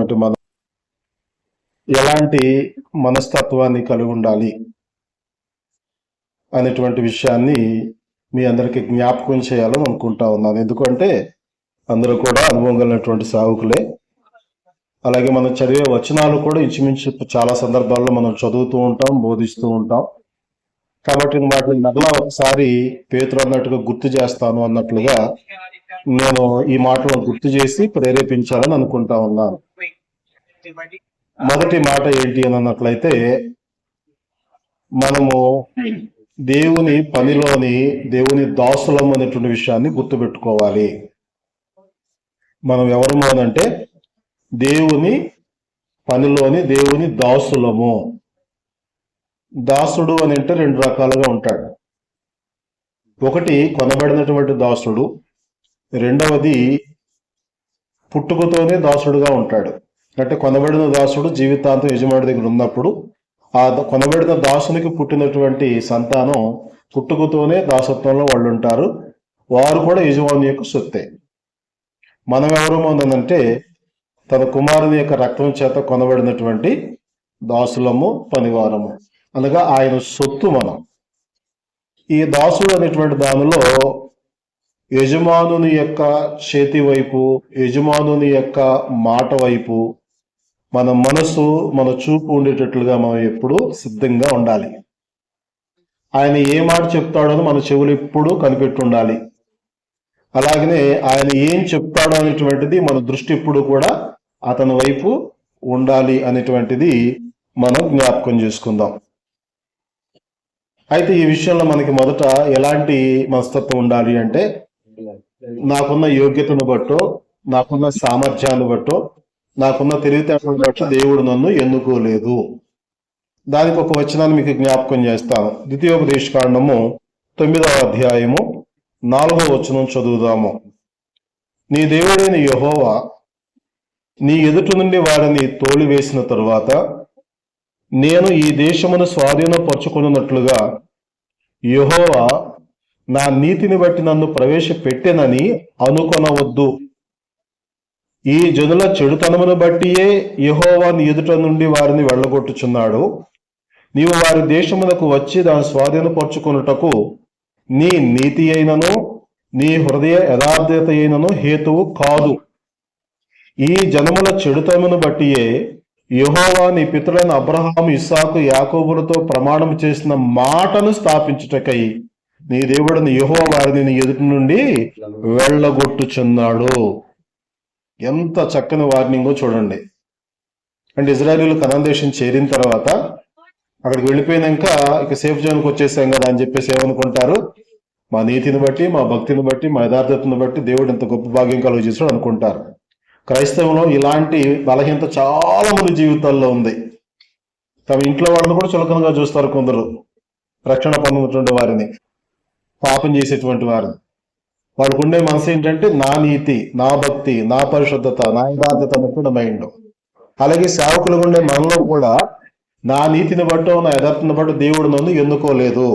అటు మనం ఎలాంటి మనస్తత్వాన్ని కలిగి ఉండాలి అనేటువంటి విషయాన్ని మీ అందరికీ జ్ఞాపకం చేయాలని అనుకుంటా ఉన్నాను. ఎందుకంటే అందరూ కూడా అనుభవం కలిగినటువంటి సావుకులే అలాగే మనం చదివే వచనాలు కూడా ఇంచుమించు చాలా సందర్భాల్లో మనం చదువుతూ ఉంటాం బోధిస్తూ ఉంటాం. కాబట్టి వాటిని మరలా ఒకసారి పేతురు అన్నట్టుగా గుర్తు చేస్తాను అన్నట్లుగా నేను ఈ మాటలను గుర్తు చేసి ప్రేరేపించాలని అనుకుంటా ఉన్నాను. మొదటి మాట ఏంటి అని అన్నట్లయితే మనము దేవుని పనిలోని దేవుని దాసులం అనేటువంటి విషయాన్ని గుర్తుపెట్టుకోవాలి. మనం ఎవరము అనంటే దేవుని పనిలోని దేవుని దాసులము. దాసుడు అని అంటే రెండు రకాలుగా ఉంటాడు. ఒకటి కొనబడినటువంటి దాసుడు రెండవది పుట్టుకతోనే దాసుడుగా ఉంటాడు. అంటే కొనబడిన దాసుడు జీవితాంతం యజమాని దగ్గర ఉన్నప్పుడు ఆ కొనబడిన దాసునికి పుట్టినటువంటి సంతానం పుట్టుకతోనే దాసత్వంలో వాళ్ళు ఉంటారు వారు కూడా యజమాని యొక్క సొత్తే. మనం ఎవరు అంటే తన కుమారుని యొక్క రక్తం చేత కొనబడినటువంటి దాసులము పనివారము. అనగా ఆయన సొత్తు మనం. ఈ దాసుడు అనేటువంటి దానిలో యజమానుని యొక్క చేతి వైపు యజమానుని యొక్క మాట వైపు మన మనసు మన చూపు ఉండేటట్లుగా మనం ఎప్పుడు సిద్ధంగా ఉండాలి. ఆయన ఏ మాట చెప్తాడో మన చెవులు ఎప్పుడు కనిపెట్టి ఉండాలి అలాగనే ఆయన ఏం చెప్తాడో అనేటువంటిది మన దృష్టి ఎప్పుడు కూడా అతని వైపు ఉండాలి అనేటువంటిది మనం జ్ఞాపకం చేసుకుందాం. అయితే ఈ విషయంలో మనకి మొదట ఎలాంటి మనస్తత్వం ఉండాలి అంటే నాకున్న యోగ్యతను బట్టో నాకున్న సామర్థ్యాన్ని బట్టో నాకున్న తెలివితేటలను బట్టి దేవుడు నన్ను ఎన్నుకోలేదు. దానికి ఒక వచనాన్ని మీకు జ్ఞాపకం చేస్తాను. ద్వితీయోపదేశ కాండము తొమ్మిదవ అధ్యాయము నాలుగవ వచనం చదువుదాము. నీ దేవుడైన యహోవా నీ ఎదుటి నుండి వారిని తోలివేసిన తరువాత నేను ఈ దేశమును స్వాధీనపరచుకున్నట్లుగా యహోవా నా నీతిని బట్టి నన్ను ప్రవేశపెట్టెనని అనుకొనవద్దు. ఈ జనుల చెడుతనమును బట్టియే యహోవాని నీ ఎదుట నుండి వారిని వెళ్ళగొట్టుచున్నాడు. నీవు వారి దేశమునకు వచ్చి దాని స్వాధీనపరుచుకున్నటకు నీ నీతి అయినను నీ హృదయ యథార్థత అయినను హేతువు కాదు. ఈ జనముల చెడుతనమును బట్టియే యహోవా నీ పితరులైన అబ్రహాం ఇస్సాకు యాకోబులతో ప్రమాణం చేసిన మాటను స్థాపించుటకై నీ దేవుడు యహో వారిని నీ ఎదుటి నుండి వెళ్ళగొట్టుచున్నాడు. ఎంత చక్కని వార్నింగో చూడండి. అంటే ఇజ్రాయలీలు కనాన్ దేశం చేరిన తర్వాత అక్కడికి వెళ్ళిపోయినాక ఇక సేఫ్ జోన్కి వచ్చేసాం కదా అని చెప్పేసి ఏమనుకుంటారు? మా నీతిని బట్టి మా భక్తిని బట్టి మా యథార్థతను బట్టి దేవుడు ఎంత గొప్ప భాగ్యం కలుగు చేసాడు అనుకుంటారు. క్రైస్తవంలో ఇలాంటి బలహీనత చాలా మంది జీవితాల్లో ఉంది. తమ ఇంట్లో వాళ్ళని కూడా చులకనగా చూస్తారు కొందరు. రక్షణ పొందుతుండే వారిని. పాపం చేసేటువంటి వారు వాళ్ళకు ఉండే మనసు ఏంటంటే నా నీతి నా భక్తి నా పరిశుద్ధత నా యథార్థత అన్నట్టు మైండ్. అలాగే సేవకులు ఉండే మనలో కూడా నా నీతిని బట్టో నా యథార్థను బట్టో దేవుడు నన్ను ఎన్నుకోలేదు.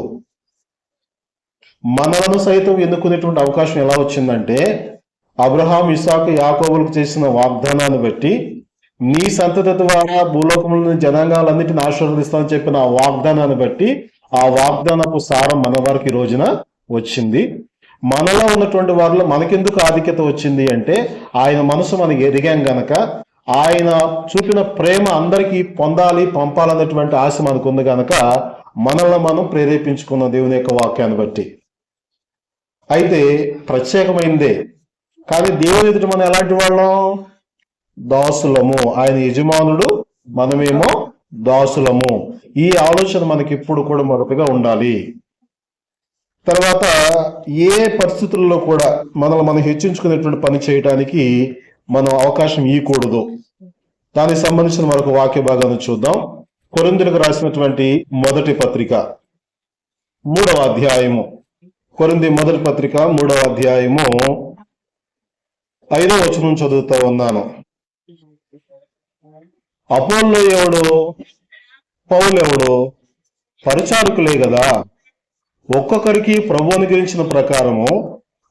మనలను సైతం ఎన్నుకునేటువంటి అవకాశం ఎలా వచ్చిందంటే అబ్రహాం ఇసాకు యాకోబులకు చేసిన వాగ్దానాన్ని బట్టి నీ సంతతి ద్వారా భూలోకములను జనాంగాలన్నిటిని ఆశీర్వదిస్తానని చెప్పిన ఆ వాగ్దానాన్ని బట్టి ఆ వాగ్దానపు సారం మన వారికి ఈ రోజున వచ్చింది. మనలో ఉన్నటువంటి వారిలో మనకెందుకు ఆధిక్యత వచ్చింది అంటే ఆయన మనసు మనకి ఎదిగాం గనక ఆయన చూపిన ప్రేమ అందరికీ పొందాలి పంపాలన్నటువంటి ఆశ మనకు ఉంది గనక మనల్ని మనం ప్రేరేపించుకున్న దేవుని యొక్క వాక్యాన్ని బట్టి. అయితే ప్రత్యేకమైందే కానీ దేవుని ఎదుట మనం ఎలాంటి వాళ్ళం? దాసులము. ఆయన యజమానుడు మనమేమో దాసులము. ఈ ఆలోచన మనకి ఇప్పుడు కూడా మొదటగా ఉండాలి. తర్వాత ఏ పరిస్థితుల్లో కూడా మనల్ని మనం హెచ్చించుకునేటువంటి పని చేయడానికి మనం అవకాశం ఇవ్వకూడదు దానికి సంబంధించిన మరొక వాక్య భాగాన్ని చూద్దాం. కొరిందులకు రాసినటువంటి మొదటి పత్రిక మూడవ అధ్యాయము. కొరింది మొదటి పత్రిక మూడవ అధ్యాయము. ఐదవ వచనం చదువుతా ఉన్నాను. అపోల్లో ఎవడు? పౌలు ఎవడు పరిచారకులే కదా. ఒక్కొక్కరికి ప్రభు అనుగ్రహించిన ప్రకారము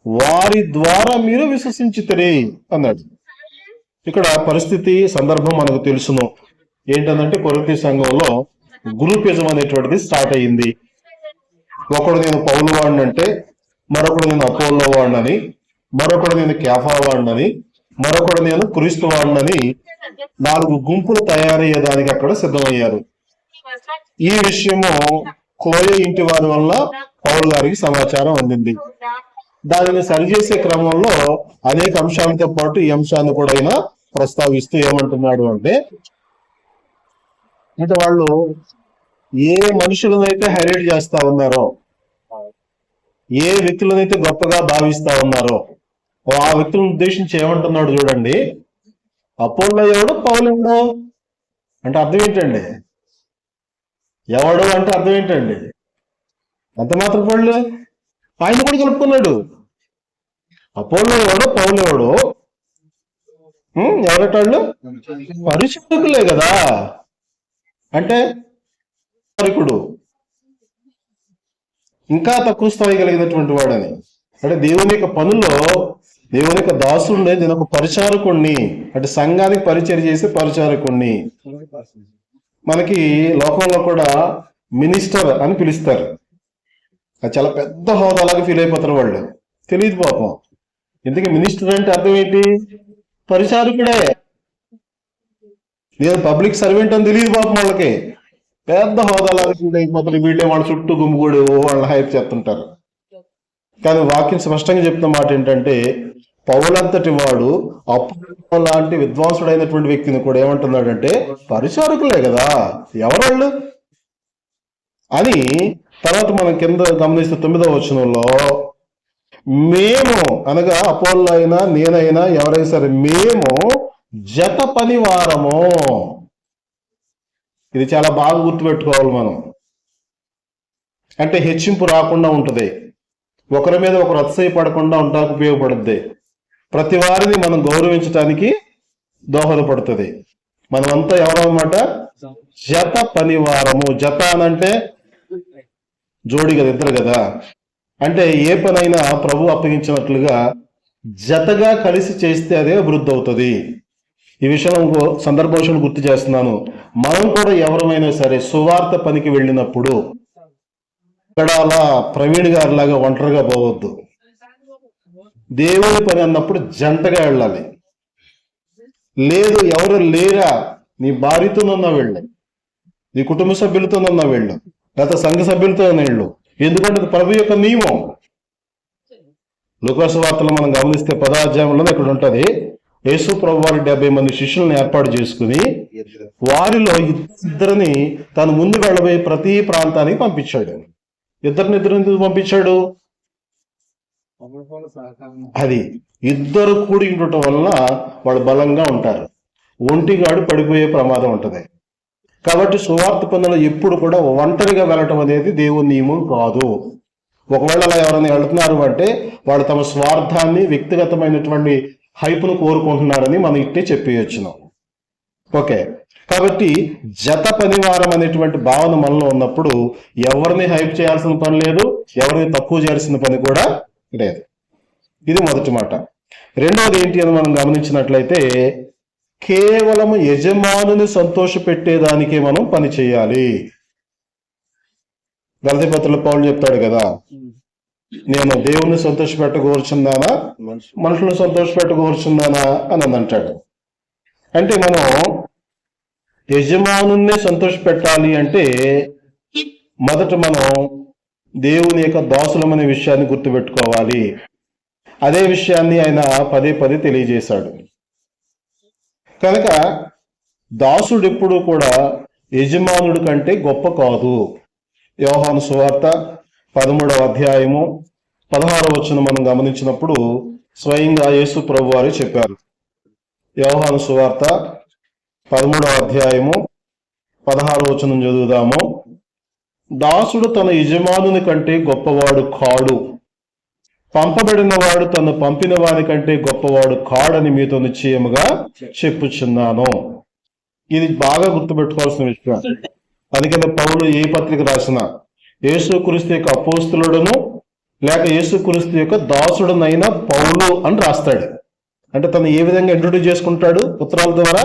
వారి ద్వారా మీరు విశ్వసించితరే అన్నాడు. ఇక్కడ పరిస్థితి సందర్భం మనకు తెలుసును. ఏంటంటే కొరతి సంఘంలో గ్రూపిజం అనేటువంటిది స్టార్ట్ అయ్యింది. ఒకడు నేను పౌలు వాడినంటే మరొకడు నేను అపోలో వాడినని మరొకడు నేను కేఫా వాడినని మరొకడు నేను క్రీస్తు వాడినని నాలుగు గుంపులు తయారయ్యేదానికి అక్కడ సిద్ధమయ్యారు. ఈ విషయము కోయ ఇంటి వారి వల్ల పౌరు గారికి సమాచారం అందింది. దానిని సరిచేసే క్రమంలో అనేక అంశాలతో పాటు ఈ అంశాన్ని కూడా ఆయన ప్రస్తావిస్తూ ఏమంటున్నాడు అంటే అంటే వాళ్ళు ఏ మనుషులనైతే హైలైట్ చేస్తా ఉన్నారో ఏ వ్యక్తులనైతే గొప్పగా భావిస్తా ఉన్నారో ఆ వ్యక్తులను ఉద్దేశించి ఏమంటున్నాడు చూడండి అపోలో ఎవడు? పౌలు ఎవడు? అంటే అర్థం ఏంటండి? ఎవడు అంటే అర్థం ఏంటండి? అంత మాత్రం పడలే ఆయన కూడా కలుపుకున్నాడు. అపోలో ఎవడో పౌలు ఎవడో? ఎవరటాళ్ళు? పరిశుద్ధకులే కదా. అంటే పరికుడు ఇంకా తక్కువ స్థాయి కలిగినటువంటి వాడని. అంటే దేవుని యొక్క పనుల్లో దేవుని యొక్క దాసుడిని నేను ఒక పరిచారకుణ్ణి అంటే సంఘానికి పరిచయం చేసే పరిచారకుణ్ణి. మనకి లోకంలో కూడా మినిస్టర్ అని పిలుస్తారు. అది చాలా పెద్ద హోదాలాగా ఫీల్ అయిపోతారు వాళ్ళు. తెలియదు పాపం. ఇంతకీ మినిస్టర్ అంటే అర్థం ఏంటి? పరిచారకుడే. నేను పబ్లిక్ సర్వెంట్ అని తెలియదు పాపం వాళ్ళకి. పెద్ద హోదాలాగా ఫీల్ అయిపోతారు. వీళ్ళే వాళ్ళ చుట్టూ గుమ్మిగూడి వాళ్ళని హైప్ చేస్తుంటారు. కానీ వాక్యం స్పష్టంగా చెప్తున్న మాట ఏంటంటే పౌలంతటి వాడు అప్పుడు లాంటి విద్వాంసుడైనటువంటి వ్యక్తిని కూడా ఏమంటున్నాడంటే పరిచారకులే కదా ఎవరాళ్ళు? అని తర్వాత మనం కింద గమనిస్తే తొమ్మిదవ వచనంలో మేము అనగా అపోల్లో అయినా నేనైనా ఎవరైనా సరే మేము జత పనివారము. ఇది చాలా బాగా గుర్తుపెట్టుకోవాలి మనం. అంటే హెచ్చింపు రాకుండా ఉంటుంది. ఒకరి మీద ఒకరు అతిశయపడకుండా ఉండడానికి ఉపయోగపడుద్ది. ప్రతి వారిని మనం గౌరవించటానికి దోహదపడుతుంది. మనమంతా ఎవరన్నమాట? జత పనివారము. జత అనంటే జోడి కదా ఇద్దరు కదా? అంటే ఏ పనైనా ప్రభు అప్పగించినట్లుగా జతగా కలిసి చేస్తే అదే అభివృద్ధి అవుతుంది. ఈ విషయం ఇంకో సందర్భ విషయం గుర్తు చేస్తున్నాను. మనం కూడా ఎవరమైనా సరే సువార్త పనికి వెళ్ళినప్పుడు ఇక్కడ అలా ప్రవీణ్ గారి లాగా ఒంటరిగా పోవద్దు. దేవుని పని అన్నప్పుడు జంటగా వెళ్ళాలి. లేదు ఎవరు లేరా? నీ భార్యతోనన్నా వెళ్ళు. నీ కుటుంబ సభ్యులతోనన్నా వెళ్ళు. లేకపోతే సంఘ సభ్యులతో వెళ్ళు. ఎందుకంటే ప్రభు యొక్క నియమం. లోకాసు వార్తలు మనం గమనిస్తే పదాధ్యాయంలో ఇక్కడ ఉంటది యేసు ప్రభు వారి డెబ్బై మంది శిష్యులను ఏర్పాటు చేసుకుని వారిలో ఇద్దరిని తను ముందు వెళ్ళబోయే ప్రతి ప్రాంతానికి పంపించాడు. ఇద్దరిని ఇద్దరిని పంపించాడు? అది ఇద్దరు కూడి ఉండటం వలన వాళ్ళు బలంగా ఉంటారు. ఒంటిగాడు పడిపోయే ప్రమాదం ఉంటుంది. కాబట్టి సువార్త పనులు ఎప్పుడు కూడా ఒంటరిగా వెళ్ళటం అనేది దేవుని నియమం కాదు. ఒకవేళ అలా ఎవరైనా వెళుతున్నారు అంటే వాళ్ళు తమ స్వార్థాన్ని వ్యక్తిగతమైనటువంటి హైపును కోరుకుంటున్నారని మనం ఇట్టే చెప్పేయచ్చున్నాం ఓకే. కాబట్టి జత పనివారం అనేటువంటి భావన మనలో ఉన్నప్పుడు ఎవరిని హైప్ చేయాల్సిన పని లేదు ఎవరిని తక్కువ చేయాల్సిన పని కూడా లేదు. ఇది మొదటి మాట. రెండవది ఏంటి అని మనం గమనించినట్లయితే కేవలం యజమానుని సంతోషపెట్టేదానికే మనం పని చేయాలి. గలతి పత్రుల చెప్తాడు కదా నేను దేవుణ్ణి సంతోషపెట్టకూర్చున్నానా మనుషులను సంతోషపెట్టకూర్చున్నానా అని అని అంటాడు. అంటే మనం యజమానున్నే సంతోషపెట్టాలి అంటే మొదట మనం దేవుని యొక్క దాసులమనే విషయాన్ని గుర్తుపెట్టుకోవాలి. అదే విషయాన్ని ఆయన పదే పదే తెలియజేశాడు. కనుక దాసుడు ఎప్పుడు కూడా యజమానుడి కంటే గొప్ప కాదు. యోహాను సువార్త పదమూడవ అధ్యాయము పదహారవ వచ్చిన మనం గమనించినప్పుడు స్వయంగా యేసు ప్రభు వారు చెప్పారు. యోహాను సువార్త పదమూడవ అధ్యాయము పదహారవ వచనం చదువుదాము. దాసుడు తన యజమానుని కంటే గొప్పవాడు కాడు. పంపబడిన వాడు తను పంపిన వాని కంటే గొప్పవాడు కాడని మీతో నిశ్చయముగా చెప్పుచున్నాను. ఇది బాగా గుర్తుపెట్టుకోవాల్సిన విషయం. అందుకని పౌలు ఏ పత్రిక రాసిన యేసుక్రీస్తు యొక్క అపోస్తులుడును లేక యేసుక్రీస్తు యొక్క దాసుడునైనా పౌలు అని రాస్తాడు. అంటే తను ఏ విధంగా ఇంట్రొడ్యూస్ చేసుకుంటాడు పుత్రాల ద్వారా?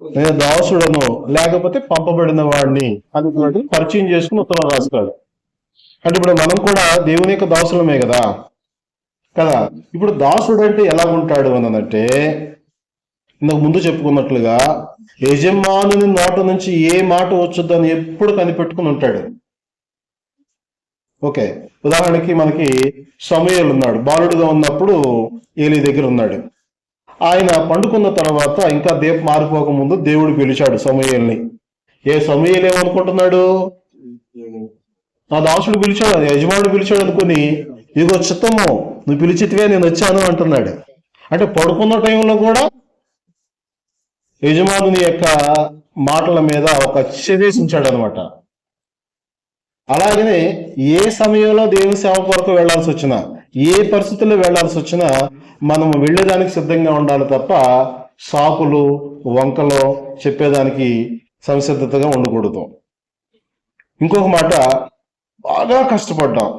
నేను దాసుడను లేకపోతే పంపబడిన వాడిని అని పరిచయం చేసుకుని ఉత్తరం రాస్తాడు అంటే ఇప్పుడు మనం కూడా దేవుని యొక్క దాసులమే కదా? కదా? ఇప్పుడు దాసుడు అంటే ఎలా ఉంటాడు అనంటే ఇంతకు ముందు చెప్పుకున్నట్లుగా యజమానుని నోట నుంచి ఏ మాట వచ్చొద్దని ఎప్పుడు కనిపెట్టుకుని ఉంటాడు. ఓకే. ఉదాహరణకి మనకి సమయలు ఉన్నాడు బాలుడుగా ఉన్నప్పుడు ఏలి దగ్గర ఉన్నాడు. ఆయన పండుకున్న తర్వాత ఇంకా దీపం మారిపోక ముందు దేవుడు పిలిచాడు సమయల్ని. ఏ సమయలు ఏమనుకుంటున్నాడు? నా దాసుడు పిలిచాడు అది యజమానుడు పిలిచాడు అనుకుని ఇదిగో చిత్తము నువ్వు పిలిచితివే నేను వచ్చాను అంటున్నాడు. అంటే పడుకున్న టైంలో కూడా యజమానుని యొక్క మాటల మీద ఒక చేసించాడు అనమాట అలాగనే ఏ సమయంలో దేవుని సేవ కొరకు వెళ్ళాల్సి వచ్చినా ఏ పరిస్థితుల్లో వెళ్ళాల్సి వచ్చినా మనం వెళ్ళేదానికి సిద్ధంగా ఉండాలి తప్ప సాకులు వంకలు చెప్పేదానికి సంసిద్ధతగా ఉండకూడదు. ఇంకొక మాట బాగా కష్టపడ్డాం.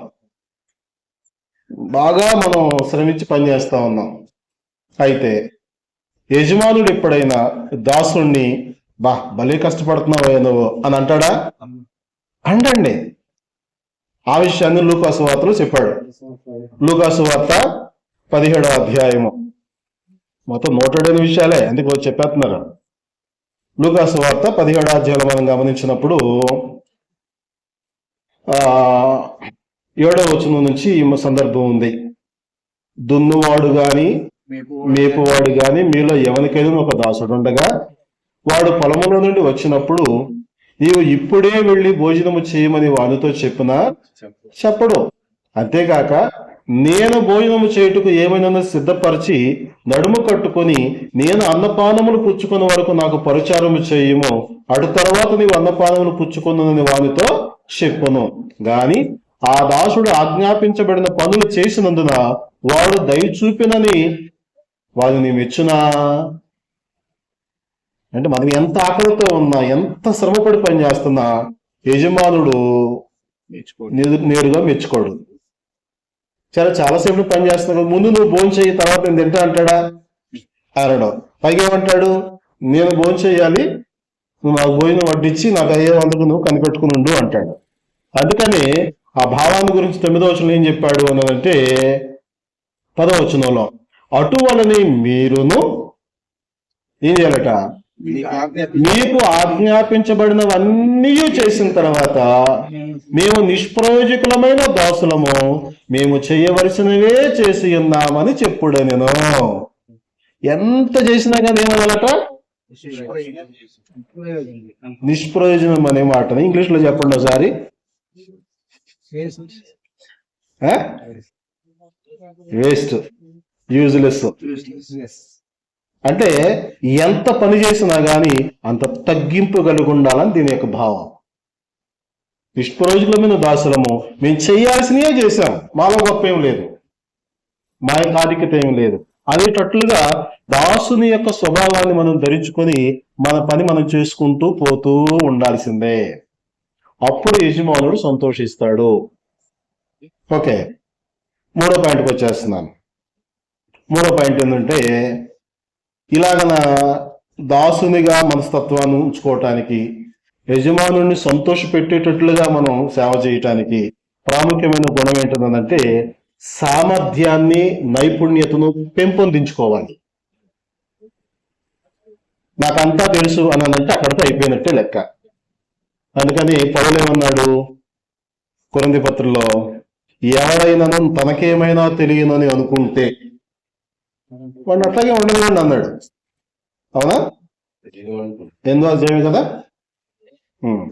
బాగా మనం శ్రమించి పనిచేస్తా ఉన్నాం. అయితే యజమానుడు ఎప్పుడైనా దాసుణ్ణి బా భలే కష్టపడుతున్నావు నువ్వు అని అంటాడా? అండండి ఆ విషయాన్ని లూకాసు వార్తలో చెప్పాడు. లూకాసు వార్త పదిహేడవ అధ్యాయము. మొత్తం నూట ఏడు విషయాలే అందుకు చెప్పేస్తున్నారు. లూకాసు వార్త పదిహేడవ అధ్యాయంలో మనం గమనించినప్పుడు ఏడో ఏడవ వచనం నుంచి ఈ సందర్భం ఉంది. దున్నువాడు గాని మేపువాడు గాని మీలో ఎవరికైనా ఒక దాసుడు ఉండగా వాడు పొలములో నుండి వచ్చినప్పుడు నీవు ఇప్పుడే వెళ్ళి భోజనము చేయమని వానితో చెప్పిన చెప్పడు. అంతేకాక నేను భోజనము చేయుటకు ఏమైనా సిద్ధపరిచి నడుము కట్టుకొని నేను అన్నపానములు పుచ్చుకున్న వరకు నాకు పరిచారము చేయము. అటు తర్వాత నీవు అన్నపానములు పుచ్చుకున్నదని వానితో చెప్పును. గాని ఆ దాసుడు ఆజ్ఞాపించబడిన పనులు చేసినందున వాడు దయ చూపినని వారిని మెచ్చునా అంటే మనం ఎంత ఆకలితో ఉన్నా ఎంత శ్రమపడి పని చేస్తున్నా యజమానుడు నేరు- నేరుగా మెచ్చుకోడు. చాలా చాలాసేపు పని చేస్తున్నావు ముందు నువ్వు భోజనం చేయి తర్వాత నేను తింటా అంటాడా? అనడం పైగా ఏమంటాడు? నేను భోజనం చేయాలి నువ్వు నాకు భోజనం వడ్డించి నాకు అయ్యే అందుకు నువ్వు కనిపెట్టుకుని ఉండు అంటాడు. అందుకని ఆ భావాన్ని గురించి తొమ్మిదో వచనం ఏం చెప్పాడు అనంటే పదవచనంలో అటువలని మీరును ఏం చేయాలట? మీకు ఆజ్ఞాపించబడినవన్నీ చేసిన తర్వాత మేము నిష్ప్రయోజకులమైన దాసులము. మేము చేయవలసినవే చేసి ఉన్నామని చెప్పుడే నేను. ఎంత చేసినా కానీ ఏమనాలట నిష్ప్రయోజనం అనే మాటని ఇంగ్లీష్లో చెప్పండి ఒకసారి. వేస్ట్. యూజ్లెస్. అంటే ఎంత పని చేసినా కానీ అంత తగ్గింపు కలిగి ఉండాలని దీని యొక్క భావం. నిష్ప్రయోజకులమైన దాసులము మేము చేయాల్సినవే చేశాం. మాలో గొప్ప ఏం లేదు. మా యొక్క ఆధిక్యత ఏం లేదు. అనేటట్లుగా దాసుని యొక్క స్వభావాన్ని మనం ధరించుకొని మన పని మనం చేసుకుంటూ పోతూ ఉండాల్సిందే. అప్పుడు యజమానుడు సంతోషిస్తాడు. ఓకే. మూడో పాయింట్కి వచ్చేస్తున్నాను. మూడో పాయింట్ ఏంటంటే ఇలాగన దాసునిగా మనస్తత్వాన్ని ఉంచుకోవటానికి యజమానుని సంతోష పెట్టేటట్లుగా మనం సేవ చేయటానికి ప్రాముఖ్యమైన గుణం ఏంటంటే సామర్థ్యాన్ని నైపుణ్యతను పెంపొందించుకోవాలి. నాకంతా తెలుసు అని అంటే అక్కడితో అయిపోయినట్టే లెక్క. అందుకని పౌలేమన్నాడు కొరంది పత్రిలో ఎవరైనా తనకేమైనా తెలియనని అనుకుంటే వాడిని అట్లాగే ఉండనివ్వండి అన్నాడు. అవునా? ఎనిమిదో అధ్యాయం కదా?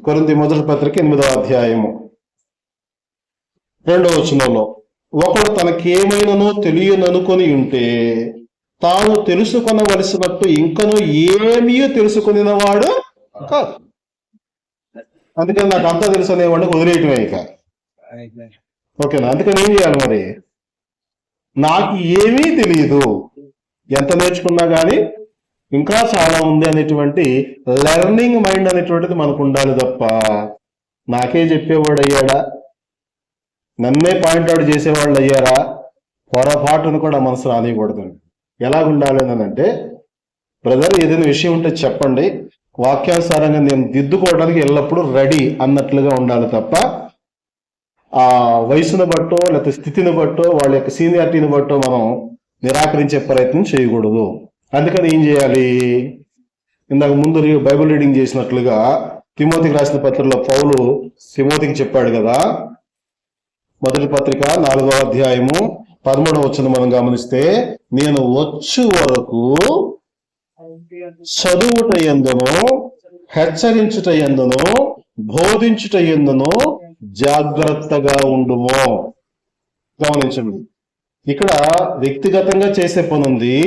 కొరింథీ మొదటి పత్రిక ఎనిమిదో అధ్యాయము. రెండవ వచనంలో ఒకడు తనకేమైనానో తెలియననుకొని ఉంటే తాను తెలుసుకొనవలసినట్టు ఇంకను ఏమీ తెలుసుకునినవాడు కాదు. అందుకని నాకు అంతా తెలుసు అనేవాడిని వదిలేయటమే ఇక. ఓకేనా? అందుకని ఏం చేయాలి మరి? నాకు ఏమీ తెలియదు ఎంత నేర్చుకున్నా కానీ ఇంకా చాలా ఉంది అనేటువంటి లెర్నింగ్ మైండ్ అనేటువంటిది మనకు ఉండాలి తప్ప నాకే చెప్పేవాడు అయ్యాడా నన్నే పాయింట్ అవుట్ చేసేవాళ్ళు అయ్యారా పొరపాటును కూడా మనసు రానియకూడదు ఎలా అంటే బ్రదర్ ఏదైనా విషయం ఉంటే చెప్పండి. వాక్యానుసారంగా నేను దిద్దుకోవడానికి ఎల్లప్పుడూ రెడీ అన్నట్లుగా ఉండాలి తప్ప ఆ వయసును బట్టో లేకపోతే స్థితిని బట్టో వాళ్ళ యొక్క సీనియారిటీని బట్టో మనం నిరాకరించే ప్రయత్నం చేయకూడదు. అందుకని ఏం చేయాలి? ఇందాక ముందు బైబిల్ రీడింగ్ చేసినట్లుగా తిమోతికి రాసిన పత్రికలో పౌలు తిమోతికి చెప్పాడు కదా మొదటి పత్రిక నాలుగో అధ్యాయము పదమూడవ వచ్చిన మనం గమనిస్తే నేను వచ్చు వరకు చదువుట ఎందును హెచ్చరించుట ఎందును బోధించుట ఎందును జాగ్రత్తగా ఉండుము. గమనించండి. ఇక్కడ వ్యక్తిగతంగా చేసే పని ఉంది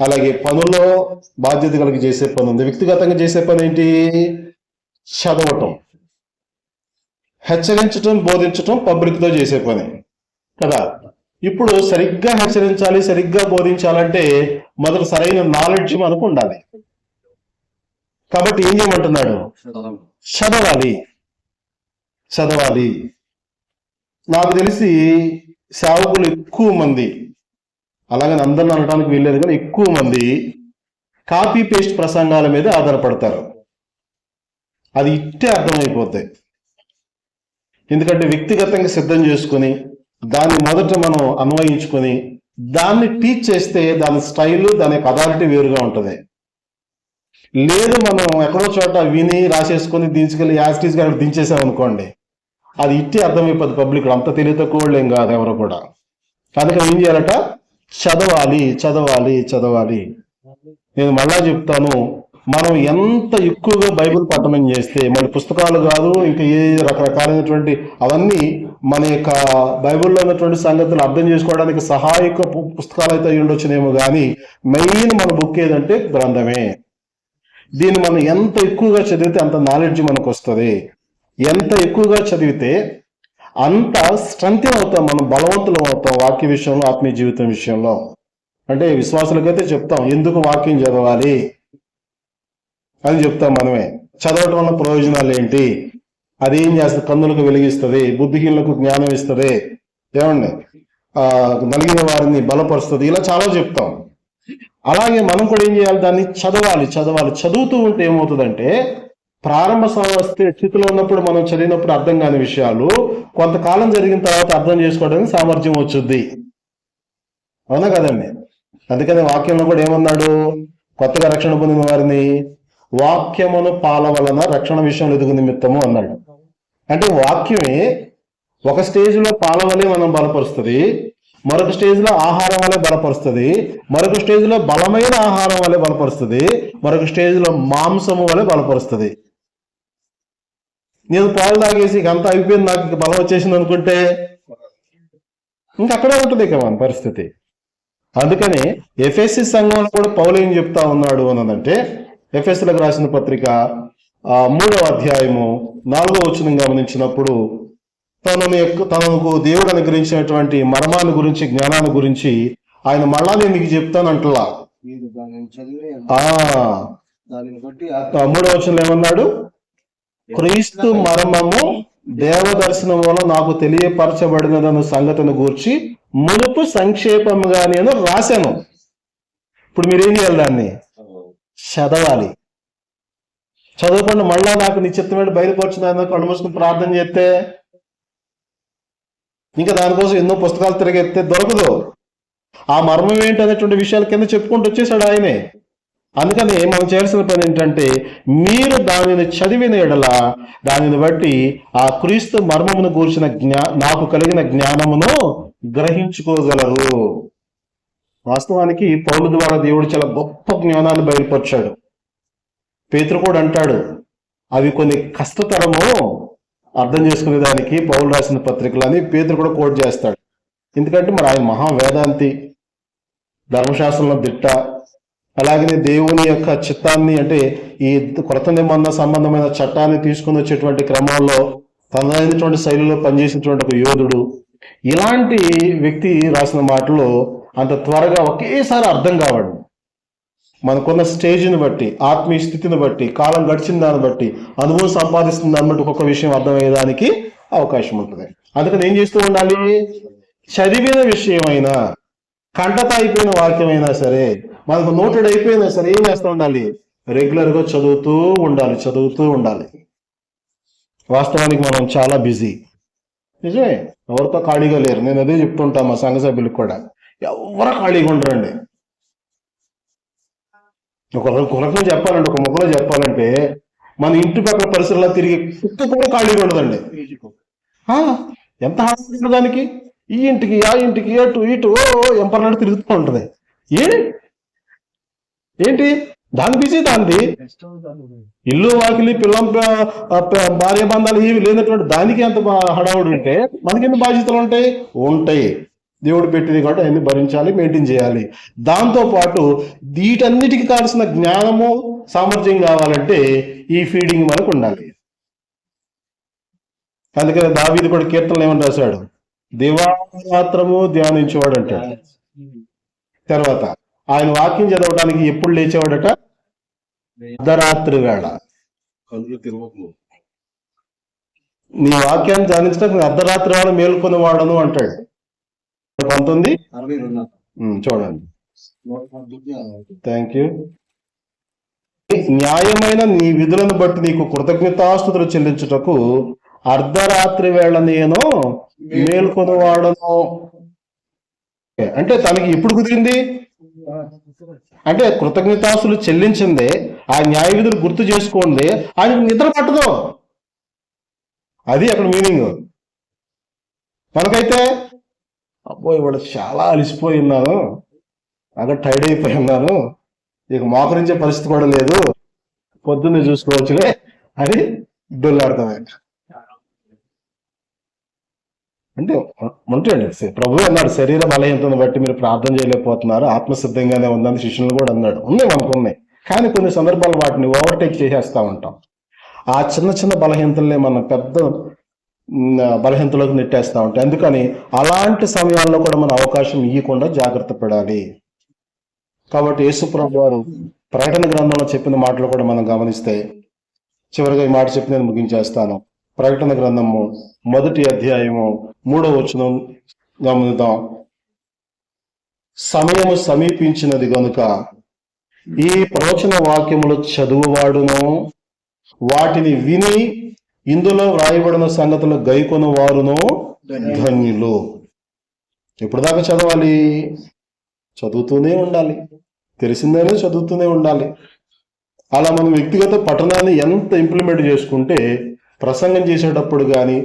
అలాగే పనుల్లో బాధ్యత కలిగి చేసే పని ఉంది వ్యక్తిగతంగా చేసే పని ఏంటి చదవటం. హెచ్చరించటం బోధించటం పబ్లిక్తో చేసే పని. కదా? ఇప్పుడు సరిగ్గా హెచ్చరించాలి సరిగ్గా బోధించాలంటే మొదట సరైన నాలెడ్జ్ మనకు ఉండాలి. కాబట్టి ఏం చేయమంటున్నాడు? చదవాలి. చదవాలి. నాకు తెలిసి సేవకులు ఎక్కువ మంది అలాగని అందరిని అనడానికి వీల్లేదు కానీ ఎక్కువ మంది కాపీ పేస్ట్ ప్రసంగాల మీద ఆధారపడతారు. అది ఇట్టే అర్థమైపోతాయి ఎందుకంటే వ్యక్తిగతంగా సిద్ధం చేసుకొని దాన్ని మొదట మనం అన్వయించుకొని దాన్ని టీచ్ చేస్తే దాని స్టైల్ దాని యొక్క అథారిటీ వేరుగా ఉంటుంది. లేదు మనం ఎక్కడో చోట విని రాసేసుకొని దించుకెళ్ళి యాస్టీస్ గారు దించేసాం అనుకోండి అది ఇట్టే అర్థమైపోద్ది పబ్లిక్ అంత తెలివి తక్కువ ఏం కాదు ఎవరు కూడా. అందుకని ఏం చేయాలట? చదవాలి చదవాలి చదవాలి. నేను మళ్ళా చెప్తాను మనం ఎంత ఎక్కువగా బైబిల్ పఠనం చేస్తే మన పుస్తకాలు కాదు ఇంకా ఏ రకరకాలైనటువంటి అవన్నీ మన యొక్క బైబిల్లో ఉన్నటువంటి సంగతులు అర్థం చేసుకోవడానికి సహాయక పుస్తకాలు అయితే ఉండొచ్చునేమో కానీ మెయిన్ మన బుక్ ఏదంటే గ్రంథమే. దీన్ని మనం ఎంత ఎక్కువగా చదివితే అంత నాలెడ్జ్ మనకు వస్తుంది ఎంత ఎక్కువగా చదివితే అంత స్ట్రెంగ్ అవుతాం మనం బలవంతులం అవుతాం వాక్య విషయంలో ఆత్మీయ జీవితం విషయంలో. అంటే విశ్వాసులకైతే చెప్తాం ఎందుకు వాక్యం చదవాలి? అని చెప్తాం మనమే. చదవటం వల్ల ప్రయోజనాలు ఏంటి? అది ఏం చేస్తుంది? కన్నులకు వెలిగిస్తుంది బుద్ధిహీనులకు జ్ఞానం ఇస్తుంది. ఏమండి? ఆ నలిగిన వారిని బలపరుస్తుంది. ఇలా చాలా చెప్తాం. అలాగే మనం కూడా ఏం చేయాలి? దాన్ని చదవాలి చదవాలి. చదువుతూ ఉంటే ఏమవుతుందంటే ప్రారంభ సంస్థ స్థితిలో ఉన్నప్పుడు మనం చదివినప్పుడు అర్థం కాని విషయాలు కొంతకాలం జరిగిన తర్వాత అర్థం చేసుకోవడానికి సామర్థ్యం వచ్చుద్ది అవునా కదండి? అందుకని వాక్యంలో కూడా ఏమన్నాడు? కొత్తగా రక్షణ పొందిన వారిని వాక్యమును పాల వలన రక్షణ విషయంలో ఎదుగు నిమిత్తము అన్నాడు. అంటే వాక్యమే ఒక స్టేజ్లో పాల వలె మనం బలపరుస్తుంది మరొక స్టేజ్లో ఆహారం వలె బలపరుస్తుంది మరొక స్టేజ్లో బలమైన ఆహారం వలె బలపరుస్తుంది మరొక స్టేజ్లో మాంసము వలె బలపరుస్తుంది. నేను పాలు తాగేసి ఇక అంతా అయిపోయింది నాకు బలం వచ్చేసింది అనుకుంటే ఇంకా అక్కడే ఉంటుంది ఇక మన పరిస్థితి. అందుకని ఎఫ్ఎస్సి సంఘంలో కూడా పౌలు ఏం చెప్తా ఉన్నాడు అన్నదంటే ఎఫ్ఎస్లకు రాసిన పత్రిక ఆ, మూడవ అధ్యాయము నాలుగో వచనం గమనించినప్పుడు తనను యొక్క తనకు దేవుడు అనుగ్రహించినటువంటి మర్మాన్ని గురించి జ్ఞానాన్ని గురించి ఆయన మళ్ళా నేను నీకు దానిని బట్టి ఆ మూడవ వచనంలో ఏమన్నాడు? క్రీస్తు మర్మము దేవదర్శనం వల్ల నాకు తెలియపరచబడినదన్న సంగతిని గూర్చి మునుపు సంక్షేపముగా నేను రాశాను. ఇప్పుడు మీరేం చేయాలి దాన్ని? చదవాలి. చదవకుండా మళ్ళా నాకు నిశ్చితమైన బయలుపరచుదని కళ్ళు మూసుకుని ప్రార్థన చేస్తే ఇంకా దానికోసం ఎన్నో పుస్తకాలు తిరిగెత్తే దొరకదు. ఆ మర్మం ఏంటి అనేటువంటి విషయాల కింద చెప్పుకుంటూ వచ్చేసాడు ఆయనే. అందుకని మనం చేయాల్సిన పని ఏంటంటే మీరు దానిని చదివిన ఎడల దానిని బట్టి ఆ క్రీస్తు మర్మమును గూర్చిన జ్ఞా నాకు కలిగిన జ్ఞానమును గ్రహించుకోగలరు. వాస్తవానికి పౌలు ద్వారా దేవుడు చాలా గొప్ప జ్ఞానాన్ని బయలుపరిచాడు. పేతురు కూడా అంటాడు అవి కొన్ని కష్టతరము అర్థం చేసుకునే దానికి పౌలు రాసిన పత్రికలు అని పేతురు కూడా కోట్ చేస్తాడు. ఎందుకంటే మరి ఆయన మహా వేదాంతి ధర్మశాస్త్రంలో దిట్ట అలాగనే దేవుని యొక్క చిత్తాన్ని అంటే ఈ కొరత నిబంధన సంబంధమైన చట్టాన్ని తీసుకుని వచ్చేటువంటి క్రమంలో తనదైనటువంటి శైలిలో పనిచేసినటువంటి ఒక యోధుడు. ఇలాంటి వ్యక్తి రాసిన మాటలు అంత త్వరగా ఒకేసారి అర్థం కావడం. మనకున్న స్టేజ్ని బట్టి ఆత్మీయ స్థితిని బట్టి కాలం గడిచిన దాన్ని బట్టి అనుభవం సంపాదిస్తుంది అన్నట్టు ఒక్కొక్క విషయం అర్థమయ్యేదానికి అవకాశం ఉంటుంది. అందుకని ఏం చేస్తూ ఉండాలి? చదివిన విషయమైనా కంటత అయిపోయిన వాక్యం అయినా సరే మనకు నోటెడ్ అయిపోయినా సరే ఏం చేస్తూ ఉండాలి? రెగ్యులర్గా చదువుతూ ఉండాలి చదువుతూ ఉండాలి. వాస్తవానికి మనం చాలా బిజీ. నిజమే? ఎవరితో ఖాళీగా లేరు. నేను అదే చెప్తుంటా మా సంఘ సభ్యులకు కూడా. ఎవరు ఖాళీగా ఉండరండి. ఒక ఒక చెప్పాలంటే ఒక మొక్కలో చెప్పాలంటే మన ఇంటి పక్కన పరిసరాల్లో తిరిగి కుక్క కూడా ఖాళీగా ఉండదండి. ఎంత హాస్పిటల్ దానికి? ఈ ఇంటికి ఆ ఇంటికి అటు ఇటు ఓ ఎంపర్నాడు తిరుగుతూ ఉంటది. ఏ? ఏంటి? దాని బిజీ దానిది. ఇల్లు వాకిలి పిల్లం భార్య బంధాలు ఏవి లేనటువంటి దానికి ఎంత హడావుడి ఉంటే మనకి ఎన్ని బాధ్యతలు ఉంటాయి? ఉంటాయి. దేవుడు పెట్టింది కాబట్టి అన్ని భరించాలి మెయింటైన్ చేయాలి. దాంతో పాటు వీటన్నిటికి కావాల్సిన జ్ఞానము సామర్థ్యం కావాలంటే ఈ ఫీడింగ్ మనకు ఉండాలి. అందుకని దావీదు కూడా కీర్తనలు ఏమని రాశాడు? దివారాత్రము ధ్యానించేవాడు అంటాడు. తర్వాత ఆయన వాక్యం చదవడానికి ఎప్పుడు లేచేవాడట? అర్ధరాత్రి వేళ. నీ వాక్యాన్ని ధ్యానించడానికి అర్ధరాత్రి వేళ మేల్కొని వాడను అంటాడు. పంతొమ్మిది? చూడండి. థ్యాంక్ యూ న్యాయమైన నీ విధులను బట్టి నీకు కృతజ్ఞతాస్తుతులు చెల్లించుటకు అర్ధరాత్రి వేళ నేను మేల్కొని వాడను అంటే తనకి ఎప్పుడు కుదిరింది? అంటే కృతజ్ఞతాస్తులు చెల్లించింది ఆ న్యాయ విధులు గుర్తు చేసుకోండి ఆయనకు నిద్ర పట్టదు. అది అక్కడ మీనింగ్. మనకైతే అబ్బో ఇవాడు చాలా అలిసిపోయి ఉన్నాను. అక్కడ టైర్డ్ అయిపోయి ఉన్నాను. ఇక మోకరించే పరిస్థితి కూడా లేదు. పొద్దున్నే చూసుకోవచ్చులే అని దొల్లాడుతామే అంటే ఉంటాయండి. ప్రభు అన్నాడు శరీర బలహీనతను బట్టి మీరు ప్రార్థన చేయలేకపోతున్నారు ఆత్మసిద్ధంగానే ఉందని శిష్యులు కూడా అన్నాడు. ఉన్నాయి మనకు ఉన్నాయి. కానీ కొన్ని సందర్భాలు వాటిని ఓవర్టేక్ చేసేస్తా ఉంటాం. ఆ చిన్న చిన్న బలహీనతల్ని మనం పెద్ద బలహీనతలోకి నెట్టేస్తా ఉంటాం అందుకని అలాంటి సమయాల్లో కూడా మన అవకాశం ఇవ్వకుండా జాగ్రత్త పడాలి. కాబట్టి యేసుప్రభు వారు ప్రకటన గ్రంథంలో చెప్పిన మాటలు కూడా మనం గమనిస్తే చివరిగా ఈ మాట చెప్పి నేను ముగించేస్తాను. ప్రకటన గ్రంథము మొదటి అధ్యాయము మూడో వచనం గమనిద్దాం. సమయము సమీపించినది గనుక ఈ ప్రవచన వాక్యములు చదువువాడును. వాటిని విని ఇందులో వ్రాయబడిన సంగతులు గైకొన వారును ధన్యులు. ఎప్పుడు దాకా చదవాలి? చదువుతూనే ఉండాలి. తెలిసిందేనే చదువుతూనే ఉండాలి. అలా మనం వ్యక్తిగత పఠనాన్ని ఎంత ఇంప్లిమెంట్ చేసుకుంటే ప్రసంగం చేసేటప్పుడు కానీ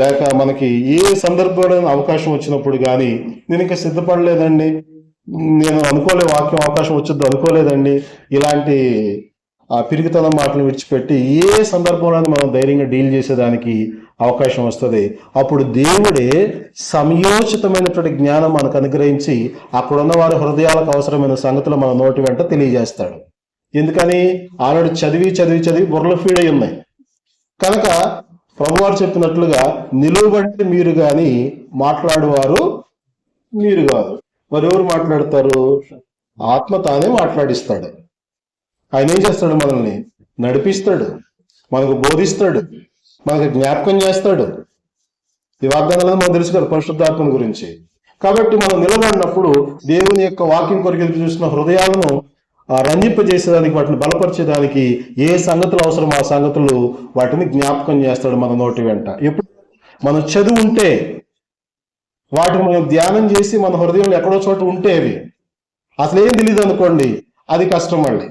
లేక మనకి ఏ సందర్భంలో అవకాశం వచ్చినప్పుడు కానీ నేను ఇంకా సిద్ధపడలేదండి. నేను అనుకోలే వాక్యం అవకాశం వచ్చింది అనుకోలేదండి. ఇలాంటి ఆ పిరిగితనం మాటలు విడిచిపెట్టి ఏ సందర్భంలో మనం ధైర్యంగా డీల్ చేసేదానికి అవకాశం వస్తుంది. అప్పుడు దేవుడే సమయోచితమైనటువంటి జ్ఞానం మనకు అనుగ్రహించి అక్కడున్న వారి హృదయాలకు అవసరమైన సంగతులు మన నోటి వెంట తెలియజేస్తాడు. ఎందుకని? ఆల్రెడీ చదివి చదివి చదివి బుర్రలు ఫీడ్ అయి ఉన్నాయి. కనుక ప్రభువారు చెప్పినట్లుగా నిలువబడితే మీరు గాని మాట్లాడువారు మీరు కాదు. మరి ఎవరు మాట్లాడతారు? ఆత్మ తానే మాట్లాడిస్తాడు. ఆయన ఏం చేస్తాడు మనల్ని? నడిపిస్తాడు. మనకు బోధిస్తాడు. మనకు జ్ఞాపకం చేస్తాడు. ఈ వాగ్దానాలను మనం తెలుసు కదా పరిశుద్ధాత్మ గురించి. కాబట్టి మనం నిలబడినప్పుడు దేవుని యొక్క వాక్యం కొరికి చూసిన హృదయాలను రంజింపజేసేదానికి వాటిని బలపరిచేదానికి ఏ సంగతులు అవసరం ఆ సంగతులు వాటిని జ్ఞాపకం చేస్తాడు మన నోటి వెంట. ఎప్పుడు? మనం చదువు ఉంటే వాటిని మనం ధ్యానం చేసి మన హృదయంలో ఎక్కడో చోట ఉంటే అవి. అసలు ఏం తెలియదు అనుకోండి అది కష్టం మళ్ళీ.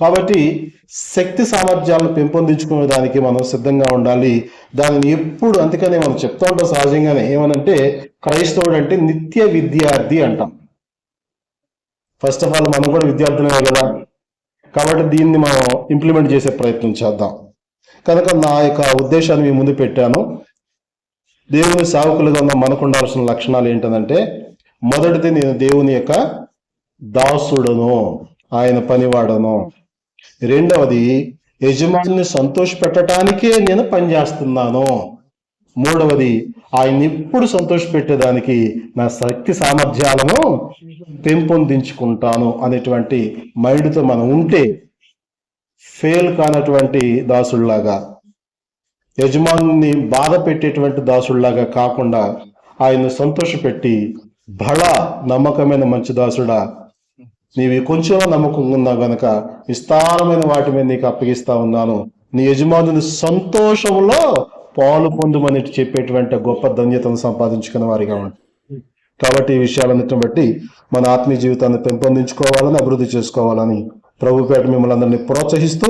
కాబట్టి శక్తి సామర్థ్యాలను పెంపొందించుకునే దానికి మనం సిద్ధంగా ఉండాలి. దానిని ఎప్పుడు అందుకనే మనం చెప్తా ఉంటాం సహజంగానే ఏమనంటే క్రైస్తవుడు అంటే నిత్య విద్యార్థి అంటాం. ఫస్ట్ ఆఫ్ ఆల్ మనం కూడా విద్యార్థులమే కదా. కాబట్టి దీన్ని మనం ఇంప్లిమెంట్ చేసే ప్రయత్నం చేద్దాం. కనుక నా యొక్క ఉద్దేశాన్ని మీ ముందు పెట్టాను. దేవుని సావకులుగా ఉన్న మనకు ఉండాల్సిన లక్షణాలు ఏంటంటే మొదటిది నేను దేవుని యొక్క దాసుడును ఆయన పనివాడను. రెండవది యజమాని సంతోష పెట్టడానికే నేను పనిచేస్తున్నాను. మూడవది ఆయన ఎప్పుడు సంతోష పెట్టేదానికి నా శక్తి సామర్థ్యాలను పెంపొందించుకుంటాను అనేటువంటి మైండ్తో మనం ఉంటే ఫెయిల్ కానటువంటి దాసుల్లాగా యజమానుని బాధ పెట్టేటువంటి దాసుల్లాగా కాకుండా ఆయన్ని సంతోషపెట్టి బళ నమ్మకమైన మంచి దాసుడా. నీవి కొంచెం నమ్మకం ఉన్నా గనక విస్తారమైన వాటి మీద నీకు అప్పగిస్తా ఉన్నాను. నీ యజమానుని సంతోషంలో పాలు పొందుమని చెప్పేటువంటి గొప్ప ధన్యతను సంపాదించుకున్న వారిగా ఉంటాం కాబట్టి ఈ విషయాలన్నిటిని బట్టి మన ఆత్మీయ జీవితాన్ని పెంపొందించుకోవాలని అభివృద్ధి చేసుకోవాలని ప్రభుపేట మిమ్మల్ని అందరినీ ప్రోత్సహిస్తూ